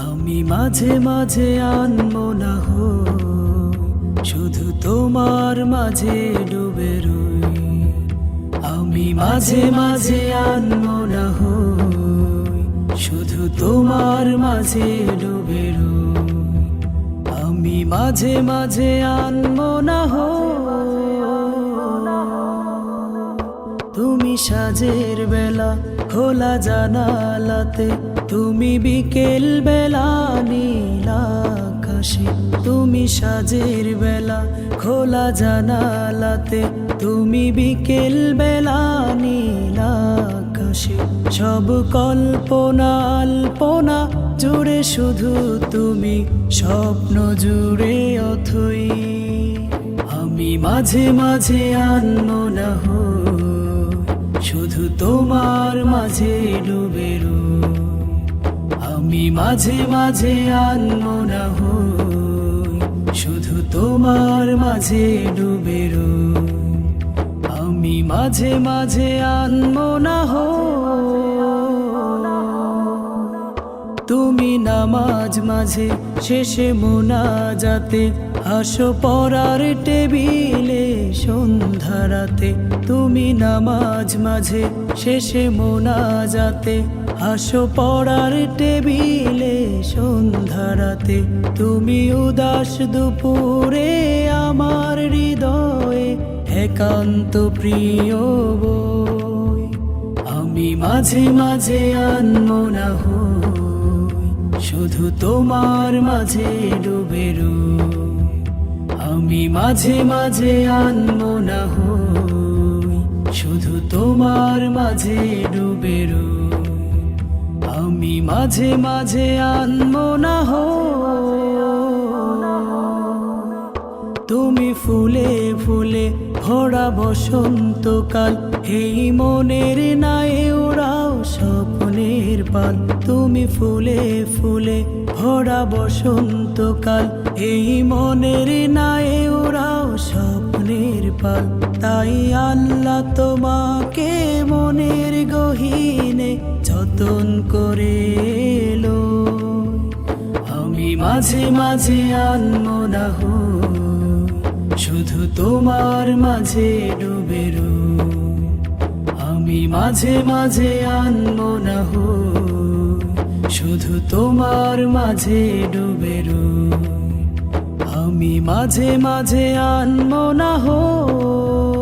আমি মাঝে মাঝে আনমো না হই শুধু তোমার মাঝে ডুবে রই। আমি মাঝে মাঝে আনমো না হই শুধু তোমার মাঝে ডুবে আমি মাঝে মাঝে আনমো না হই তুমি সাজের বেলা খোলা জানালাতে তুমি বিকেল বেলা নীল আকাশে তুমি সাজের বেলা খোলা জানালাতে তুমি বিকেল বেলা নীল সব কল্পনা আল্পনা জুড়ে শুধু তুমি স্বপ্ন জুড়ে অথই। আমি মাঝে মাঝে আনমো না হই। শুধু তোমার মাঝে ডুবে আমি মাঝে মাঝে আনমো না হই। শুধু তোমার মাঝে ডুবে আমি মাঝে মাঝে আনমো না হই। তুমি নামাজ মাঝে শেষে মোনা যাতে হাসো পড়ার টেবিলে। সন্ধ্যারাতে তুমি নামাজ মাঝে, শেষে মোনা যাতে হাসো পড়ার টেবিলে সন্ধ্যারাতে। তুমি উদাস দুপুরে আমার হৃদয়ে একান্ত প্রিয় বই। আমি মাঝে মাঝে আনমো না হই, শুধু তোমার মাঝে ডুবে রই। আমি মাঝে মাঝে আনমো না হই, শুধু তোমার মাঝে ডুবে। আমি মাঝে মাঝে আনমো না তুমি ফুলে ফুলে ভরা বসন্তকাল, এই মনের নাই ওরাও স্বপ্নের পাল তুমি ফুলে ফুলে ভরা বসন্তকাল, এই মনের ওরাও স্বপ্নের পাল তাই আল্লাহ তোমাকে মনের গহীনে যতন করে এলো আমি মাঝে মাঝে আনমো না হই, শুধু তোমার মাঝে ডুবে রই। আমি মাঝে মাঝে আনমো না হই, শুধু তোমার মাঝে ডুবে আমি মাঝে মাঝে আনমো না হই